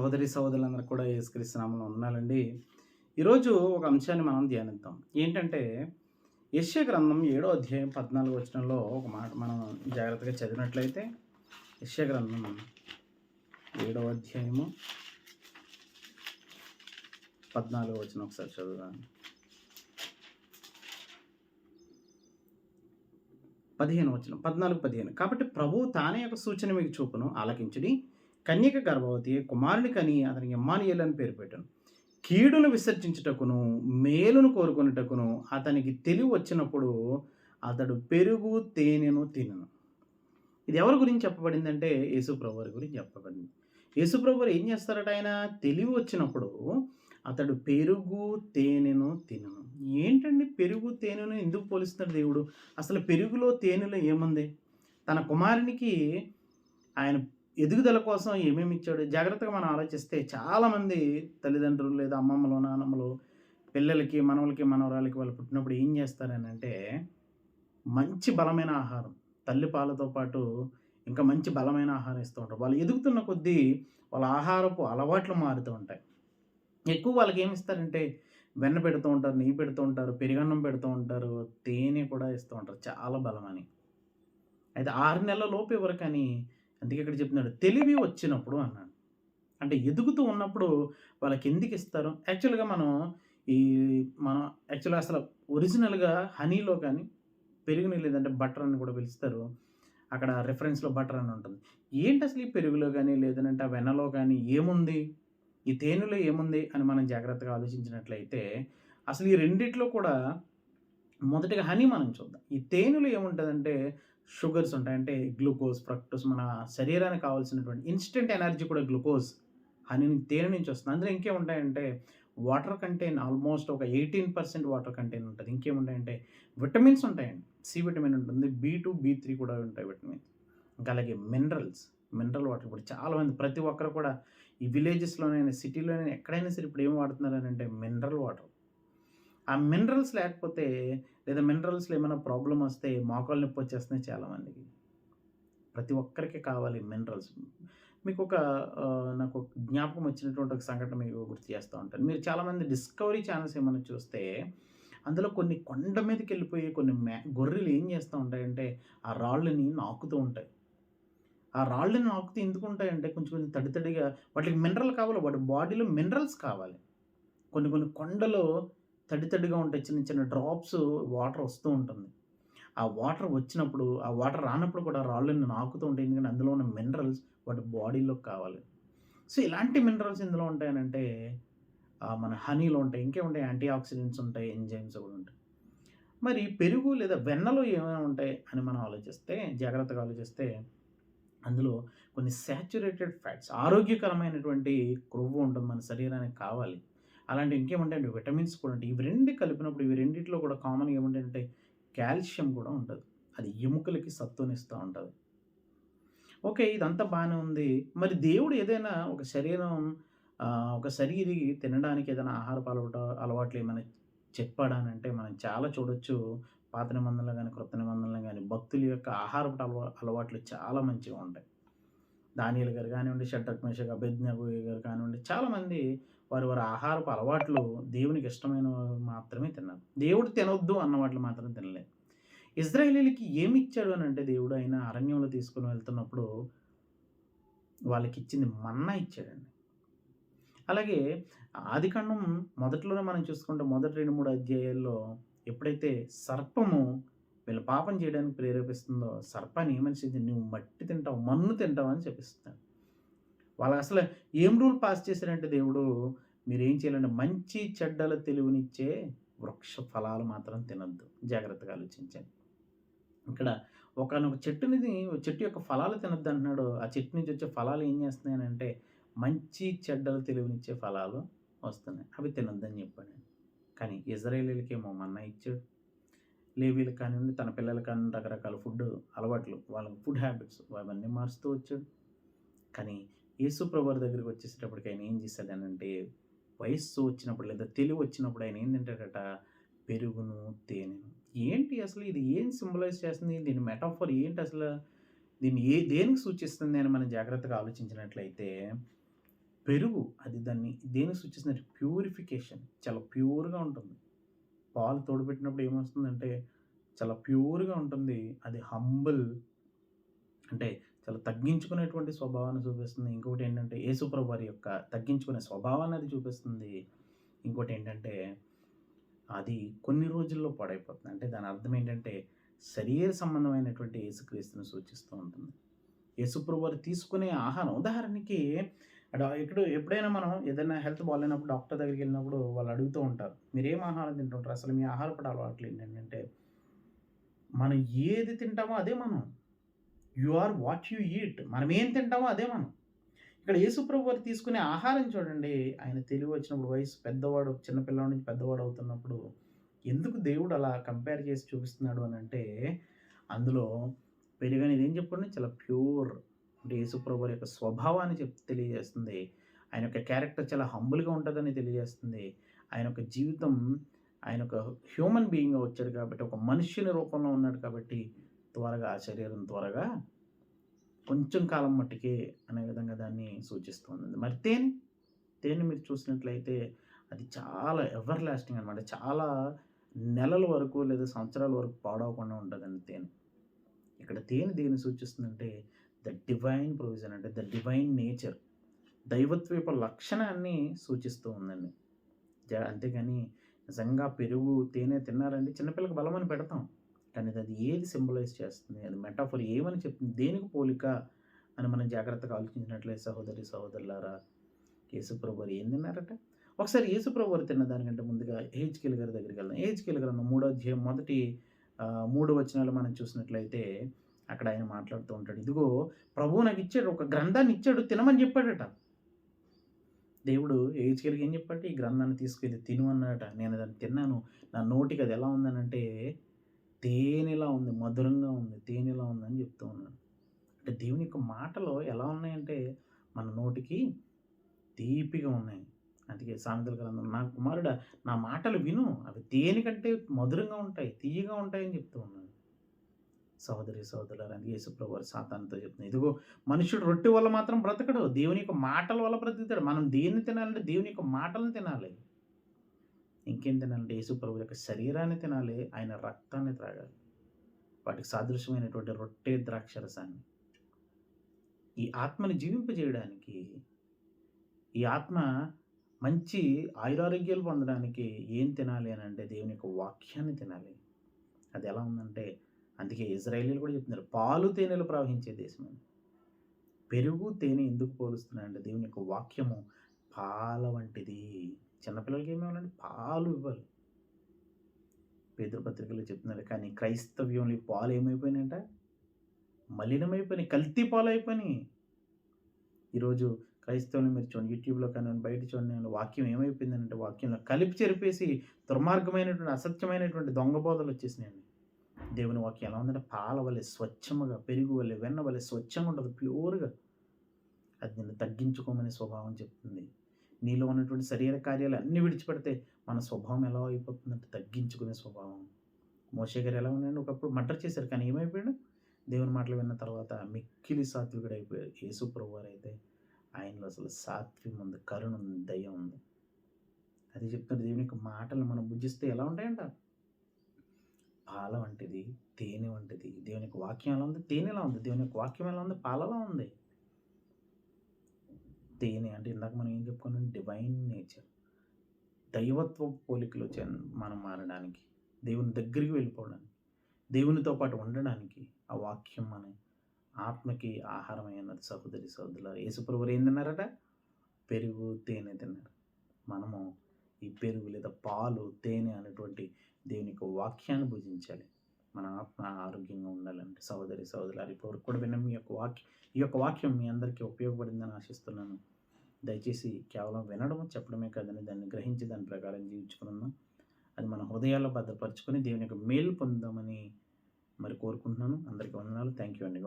సోదరి సహోదరులందరూ కూడా యేసుక్రీస్తునామంలో ఉన్నాలండి ఈరోజు ఒక అంశాన్ని మనం ధ్యానిద్దాం. ఏంటంటే యశ్య గ్రంథం ఏడో అధ్యాయం పద్నాలుగు వచనంలో ఒక మాట మనం జాగ్రత్తగా చదివినట్లయితే యశ్య గ్రంథం ఏడో అధ్యాయము పద్నాలుగు వచనం ఒకసారి చదువుదాం. పదిహేను వచ్చిన పద్నాలుగు పదిహేను. కాబట్టి ప్రభు తానే యొక్క సూచన మీకు చూపును ఆలకించుడి. కన్యక గర్భవతి కుమారుని కని అతనికి ఎమ్మానియల్ అని పేరు పెట్టాను. కీడును విసర్జించుటకును మేలును కోరుకునేటకును అతనికి తెలివి వచ్చినప్పుడు అతడు పెరుగు తేనెను తినను. ఇది ఎవరి గురించి చెప్పబడిందంటే యేసుప్రభు వారి గురించి చెప్పబడింది. యేసుప్రభు ఏం చేస్తారట ఆయన? తెలివి వచ్చినప్పుడు అతడు పెరుగు తేనెను తినను. ఏంటండి పెరుగు తేనెను ఎందుకు పోలిస్తున్నాడు దేవుడు? అసలు పెరుగులో తేనెలో ఏముంది? తన కుమారునికి ఆయన ఎదుగుదల కోసం ఏమేమి ఇచ్చాడు? జాగ్రత్తగా మనం ఆలోచిస్తే చాలామంది తల్లిదండ్రులు లేదా అమ్మమ్మలు నాన్నమ్మలు పిల్లలకి మనవలకి మనవరాలకి వాళ్ళు పుట్టినప్పుడు ఏం చేస్తారని అంటే మంచి బలమైన ఆహారం తల్లి పాలతో పాటు ఇంకా మంచి బలమైన ఆహారం ఇస్తూ ఉంటారు. వాళ్ళు ఎదుగుతున్న కొద్దీ వాళ్ళ ఆహారపు అలవాట్లు మారుతూ ఉంటాయి. ఎక్కువ వాళ్ళకి ఏమి ఇస్తారంటే వెన్న పెడుతూ ఉంటారు నెయ్యి పెడుతూ ఉంటారు పెరుగన్నం పెడుతూ ఉంటారు తేనె కూడా ఇస్తూ ఉంటారు. చాలా బలమని. అయితే ఆరు నెలల లోపు ఎవరు కానీ అందుకే ఇక్కడ చెప్తున్నాడు తెలివి వచ్చినప్పుడు అన్నాడు. అంటే ఎదుగుతూ ఉన్నప్పుడు వాళ్ళకి ఎందుకు ఇస్తారు? యాక్చువల్గా మనం ఈ మనం యాక్చువల్గా అసలు ఒరిజినల్గా హనీలో కానీ పెరుగుని లేదంటే బటర్ అని కూడా పిలుస్తారు. అక్కడ రెఫరెన్స్లో బటర్ అని ఉంటుంది. ఏంటి అసలు ఈ పెరుగులో కానీ లేదంటే ఆ వెన్నలో కానీ ఏముంది? ఈ తేనెలో ఏముంది? అని మనం జాగ్రత్తగా ఆలోచించినట్లయితే అసలు ఈ రెండిట్లో కూడా మొదటిగా హనీ మనం చూద్దాం. ఈ తేనెలో ఏముంటుందంటే షుగర్స్ ఉంటాయి. అంటే గ్లూకోజ్ ఫ్రక్టోస్ మన శరీరానికి కావాల్సినటువంటి ఇన్స్టెంట్ ఎనర్జీ కూడా గ్లూకోజ్ హనీ తేనె నుంచి వస్తుంది? అందులో ఇంకేముంటాయంటే వాటర్ కంటైన్ ఆల్మోస్ట్ ఒక ఎయిటీన్ పర్సెంట్ వాటర్ కంటైన్ ఉంటుంది. ఇంకేముంటాయంటే విటమిన్స్ ఉంటాయండి. సి విటమిన్ ఉంటుంది బీ టూ బీ త్రీ కూడా ఉంటాయి విటమిన్స్. ఇంకా అలాగే మినరల్స్ మినరల్ వాటర్ కూడా చాలామంది ప్రతి ఒక్కరు కూడా ఈ విలేజెస్లోనైనా సిటీలోనైనా ఎక్కడైనా సరే ఇప్పుడు ఏం వాడుతున్నారు అంటే మినరల్ వాటర్. ఆ మినరల్స్ లేకపోతే లేదా మినరల్స్లో ఏమైనా ప్రాబ్లం వస్తే మోకాలు నొప్పి వచ్చేస్తున్నాయి చాలామందికి ప్రతి ఒక్కరికి కావాలి మినరల్స్. మీకు ఒక నాకు జ్ఞాపకం వచ్చినటువంటి ఒక సంఘటన మీకు గుర్తు చేస్తూ ఉంటాను. మీరు చాలామంది డిస్కవరీ ఛానల్స్ ఏమైనా చూస్తే అందులో కొన్ని కొండ మీదకి వెళ్ళిపోయి కొన్ని మే గొర్రెలు ఏం చేస్తూ ఉంటాయంటే ఆ రాళ్ళని నాకుతూ ఉంటాయి. ఆ రాళ్ళని నాకుతూ ఎందుకు ఉంటాయంటే కొంచెం కొంచెం తడి తడిగా వాటికి మినరల్ కావాలి వాటి బాడీలో మినరల్స్ కావాలి. కొన్ని కొన్ని కొండలో తడి తడిగా ఉంటాయి చిన్న చిన్న డ్రాప్స్ వాటర్ వస్తూ ఉంటుంది. ఆ వాటర్ వచ్చినప్పుడు ఆ వాటర్ రానప్పుడు కూడా రాళ్ళని నాకుతూ ఉంటాయి. ఎందుకంటే అందులో ఉన్న మినరల్స్ వాటి బాడీలో కావాలి. సో ఇలాంటి మినరల్స్ ఇందులో ఉంటాయనంటే మన హనీలో ఉంటాయి. ఇంకే ఉంటాయి యాంటీ ఆక్సిడెంట్స్ ఉంటాయి ఎంజైమ్స్ కూడా ఉంటాయి. మరి పెరుగు లేదా వెన్నలో ఏమైనా ఉంటాయి అని మనం ఆలోచిస్తే జాగ్రత్తగా ఆలోచిస్తే అందులో కొన్ని శాచురేటెడ్ ఫ్యాట్స్ ఆరోగ్యకరమైనటువంటి క్రొవ్వు ఉంటుంది మన శరీరానికి కావాలి. అలాంటి ఇంకేముంటాయంటే విటమిన్స్ కూడా ఉంటాయి. ఇవి రెండు కలిపినప్పుడు ఇవి రెండిట్లో కూడా కామన్గా ఏముంటాయంటే కాల్షియం కూడా ఉంటుంది. అది ఎముకలకి సత్తునిస్తూ ఉంటుంది. ఓకే ఇదంతా బాగానే ఉంది. మరి దేవుడు ఏదైనా ఒక శరీరం ఒక శరీరి తినడానికి ఏదైనా ఆహారపు అలవాటు అలవాట్లు ఏమైనా చెప్పాడానంటే మనం చాలా చూడొచ్చు. పాత నిబంధనలు కానీ క్రొత్త నిబంధనలు కానీ భక్తుల యొక్క ఆహారపు అలవా అలవాట్లు చాలా మంచిగా ఉంటాయి. దానియలు గారు కానివ్వండి షడ్డక్ మేషక్ అభిజ్ఞ గారు కానివ్వండి చాలామంది వారి వారి ఆహారపు అలవాట్లు దేవునికి ఇష్టమైన మాత్రమే తిన్నారు. దేవుడు తినొద్దు అన్న వాటిని మాత్రం తినలేదు. ఇజ్రాయేలీలకి ఏమి ఇచ్చాడు అని అంటే దేవుడు ఆయన అరణ్యంలో తీసుకుని వెళ్తున్నప్పుడు వాళ్ళకి ఇచ్చింది మన్నా ఇచ్చాడండి. అలాగే ఆదికాండం మొదట్లోనే మనం చూసుకుంటే మొదటి రెండు మూడు అధ్యాయాల్లో ఎప్పుడైతే సర్పము వీళ్ళ పాపం చేయడానికి ప్రేరేపిస్తుందో సర్పాన్ని ఏమనిసింది నువ్వు మట్టి తింటావు మన్ను తింటావు అని చెప్పిస్తాడు వాళ్ళు అసలు ఏం రూల్ పాస్ చేశారంటే దేవుడు మీరు ఏం చేయాలంటే మంచి చెడ్డల తెలివినిచ్చే వృక్ష ఫలాలు మాత్రం తినద్దు. జాగ్రత్తగా ఆలోచించండి. ఇక్కడ ఒకనొక చెట్టుని చెట్టు యొక్క ఫలాలు తినద్దు అంటున్నాడు. ఆ చెట్టు నుంచి వచ్చే ఫలాలు ఏం చేస్తున్నాయనంటే మంచి చెడ్డలు తెలివినిచ్చే ఫలాలు వస్తున్నాయి. అవి తినొద్దని చెప్పాడు. కానీ ఇజ్రాయేలీలకి ఏమో మన్నా ఇచ్చాడు. లేవీలు కానివ్వండి తన పిల్లలు కానివ్వండి రకరకాల ఫుడ్ అలవాట్లు వాళ్ళ ఫుడ్ హ్యాబిట్స్ అవన్నీ మారుస్తూ వచ్చాడు. కానీ యేసు ప్రభువారి దగ్గరికి వచ్చేసేటప్పటికి ఆయన ఏం చేశాడనంటే వయస్సు వచ్చినప్పుడు లేదా తెలివి వచ్చినప్పుడు ఆయన ఏం తింటాడట? పెరుగును తేనెను. ఏంటి అసలు ఇది ఏం సింబలైజ్ చేస్తుంది? దీని మెటాఫర్ ఏంటి అసలు? దీన్ని ఏ దేనికి సూచిస్తుంది అని మనం జాగ్రత్తగా ఆలోచించినట్లయితే పెరుగు అది దాన్ని దేనికి సూచిస్తుంది ప్యూరిఫికేషన్. చాలా ప్యూర్‌గా ఉంటుంది. పాలు తోడుపెట్టినప్పుడు ఏమొస్తుందంటే చాలా ప్యూర్‌గా ఉంటుంది. అది హంబుల్ అంటే చాలా తగ్గించుకునేటువంటి స్వభావాన్ని చూపిస్తుంది. ఇంకొకటేంటంటే యేసుప్రభు వారి యొక్క తగ్గించుకునే స్వభావాన్ని అది చూపిస్తుంది. ఇంకోటి ఏంటంటే అది కొన్ని రోజుల్లో పాడైపోతుంది. అంటే దాని అర్థం ఏంటంటే శరీర సంబంధమైనటువంటి యేసుక్రీస్తుని సూచిస్తూ ఉంటుంది. యేసుప్రభు వారు తీసుకునే ఆహారం ఉదాహరణకి ఎక్కడ ఎప్పుడైనా మనం ఏదైనా హెల్త్ బాగాలేనప్పుడు డాక్టర్ దగ్గరికి వెళ్ళినప్పుడు వాళ్ళు అడుగుతూ ఉంటారు. మీరేం ఆహారం తింటుంటారు? అసలు మీ ఆహారపు అలవాట్లు ఏంటంటే మనం ఏది తింటామో అదే మనం. You are what you eat. మనం ఏం తింటామో అదే మనం. ఇక్కడ యేసుప్రభు వారు తీసుకునే ఆహారం చూడండి. ఆయన తెలివి వచ్చినప్పుడు వయసు పెద్దవాడు చిన్న నుంచి పెద్దవాడు అవుతున్నప్పుడు ఎందుకు దేవుడు అలా కంపేర్ చేసి చూపిస్తున్నాడు అని అంటే అందులో పెరుగనేది ఏం చెప్పండి చాలా ప్యూర్ అంటే యేసుప్రభు వారి యొక్క స్వభావాన్ని చెప్ తెలియజేస్తుంది. ఆయన యొక్క క్యారెక్టర్ చాలా హంబుల్‌గా ఉంటుందని తెలియజేస్తుంది. ఆయన యొక్క జీవితం ఆయన ఒక హ్యూమన్ బీయింగ్‌గా వచ్చాడు కాబట్టి ఒక మనుష్యుని రూపంలో ఉన్నాడు కాబట్టి త్వరగా ఆ శరీరం త్వరగా కొంచెం కాలం మట్టికే అనే విధంగా దాన్ని సూచిస్తుంది. మరి తేనె? తేనె మీరు చూసినట్లయితే అది చాలా ఎవర్ లాస్టింగ్ అనమాట. చాలా నెలల వరకు లేదా సంవత్సరాల వరకు పాడవకుండా ఉంటుందండి తేనె. ఇక్కడ తేనె దేన్ని సూచిస్తుందంటే ద డివైన్ ప్రొవిజన్ అంటే ద డివైన్ నేచర్. దైవత్వపు లక్షణాన్ని సూచిస్తూ ఉందండి. అంతేగాని నిజంగా పెరుగు, తేనె తిన్నారండి చిన్నపిల్లకి బలమని పెడతాం. కానీ అది ఏది సింబలైజ్ చేస్తుంది? అది మెటాఫర్ ఏమని చెప్తుంది? దేనికి పోలిక అని మనం జాగ్రత్తగా ఆలోచించినట్లయితే సహోదరి, సహోదరులారా యేసుప్రభు వారు ఏం తిన్నారట? ఒకసారి యేసుప్రభు వారు తిన్న దానికంటే ముందుగా యెహెజ్కేలు గారి దగ్గరికి వెళ్దాం యెహెజ్కేలు గారు మూడో అధ్యాయం మొదటి మూడు వచనాలు మనం చూసినట్లయితే అక్కడ ఆయన మాట్లాడుతూ ఉంటాడు. ఇదిగో ప్రభువు నాకు ఇచ్చాడు ఒక గ్రంథాన్ని ఇచ్చాడు. తినమని చెప్పాడట. దేవుడు ఏజ్కేల్కి ఏం చెప్పాడు ఈ గ్రంథాన్ని తీసుకెళ్ళి తిను అన్నాడట. నేను దాన్ని తిన్నాను. నా నోటికి అది ఎలా ఉందనంటే తేనెలా ఉంది. మధురంగా ఉంది. తేనెలా ఉందని చెప్తూ ఉన్నాడు. అంటే దేవుని యొక్క మాటలు ఎలా ఉన్నాయంటే మన నోటికి తీపిగా ఉన్నాయి. అందుకే సామెతల గ్రంథం నా కుమారుడా నా మాటలు విను. అవి తేనె కంటే మధురంగా ఉంటాయి. తీయగా ఉంటాయని చెప్తూ ఉన్నాడు. సహోదరి, సహోదరులు అందుకే యేసుప్రభు వారు చెప్తున్నాను ఇదిగో మనుషుడు రొట్టె వల్ల మాత్రం బ్రతకడు. దేవుని యొక్క మాటల వల్ల బ్రతుకుతాడు. మనం దేన్ని తినాలంటే దేవుని యొక్క మాటలను తినాలి. ఇంకేం తినాలంటే యేసుప్రభు యొక్క శరీరాన్ని తినాలి. ఆయన రక్తాన్ని త్రాగాలి. వాటికి సాదృశ్యమైనటువంటి రొట్టె, ద్రాక్షరసాన్ని. ఈ ఆత్మని జీవింపజేయడానికి ఈ ఆత్మ మంచి ఆయురారోగ్యాలు పొందడానికి ఏం తినాలి అని అంటే దేవుని యొక్క వాక్యాన్ని తినాలి. అది ఎలా ఉందంటే అందుకే ఇజ్రాయేలీలు కూడా చెప్తున్నారు. పాలు, తేనెలు ప్రవహించే దేశం పెరుగు, తేనె ఎందుకు పోలుస్తున్నాయంటే దేవుని యొక్క వాక్యము పాల వంటిది. చిన్నపిల్లలకి ఏమి ఇవ్వాలండి? పాలు ఇవ్వాలి. పేతురు చెప్తున్నారు. కానీ క్రైస్తవ్యంలో పాలు ఏమైపోయినాయంట? మలినమైపోయినాయి. కల్తీ పాలు అయిపోయినాయి ఈరోజు క్రైస్తవులు మీరు చూడండి యూట్యూబ్‌లో కానీ బయట చూడండి వాక్యం ఏమైపోయిందంటే వాక్యంలో కలిపి చెరిపేసి దుర్మార్గమైనటువంటి, అసత్యమైనటువంటి దొంగ బోధలు వచ్చేసినాయండి. దేవుని వాక్యం ఎలా ఉందంటే పాల వలె స్వచ్ఛముగా, పెరుగు వలె, వెన్న వలె స్వచ్ఛంగా ఉంటుంది ప్యూర్‌గా. అది నిన్ను తగ్గించుకోమనే స్వభావం చెప్తుంది. నీలో ఉన్నటువంటి శరీర కార్యాలు అన్నీ విడిచిపెడితే మన స్వభావం ఎలా అయిపోతుందంటే తగ్గించుకునే స్వభావం. మోషే గారు ఎలా ఉన్నాడు ఒకప్పుడు మటర్ చేశారు. కానీ ఏమైపోయాడు? దేవుని మాటలు విన్న తర్వాత మిక్కిలి సాత్వికుడైపోయాడు. యేసుప్రభు అయితే ఆయనలో అసలు సాత్వ్యం ఉంది. కరుణ ఉంది. దయ ఉంది. అది చెప్తున్నారు దేవుని యొక్క మాటలు మనం భుజిస్తే ఎలా ఉంటాయంట? పాల వంటిది. తేనె వంటిది. దేవుని యొక్క వాక్యం ఎలా ఉంది? తేనెలా ఉంది. దేవుని యొక్క వాక్యం ఎలా ఉంది? పాలలా ఉంది. తేనె అంటే ఇందాక మనం ఏం చెప్పుకున్నాం? Divine nature. దైవత్వ పోలికలు చెన్ మనం మారడానికి, దేవుని దగ్గరికి వెళ్ళిపోవడానికి, దేవునితో పాటు ఉండడానికి ఆ వాక్యం మన ఆత్మకి ఆహారమైనది సహోదరి, సహోదరులు యేసుప్రభు ఏం తిన్నారట? పెరుగు, తేనె తిన్నారు. మనము ఈ పెరుగు లేదా పాలు, తేనె అనేటువంటి దేవుని యొక్క వాక్యాన్ని భుజించాలి. మన ఆత్మ ఆరోగ్యంగా ఉండాలంటే సహోదరి, సహోదరులు ఇప్పటివరకు కూడా విన్న మీ యొక్క వాక్యం ఈ యొక్క వాక్యం మీ అందరికీ ఉపయోగపడిందని ఆశిస్తున్నాను. దయచేసి కేవలం వినడం, చెప్పడమే కాదని దాన్ని గ్రహించి దాని ప్రకారం జీవించుకున్నాం అది మన హృదయాల్లో భద్రపరచుకొని దేవుని యొక్క మేలు పొందామని మరి కోరుకుంటున్నాను. అందరికీ వందనాలు. థ్యాంక్ యూ అండి.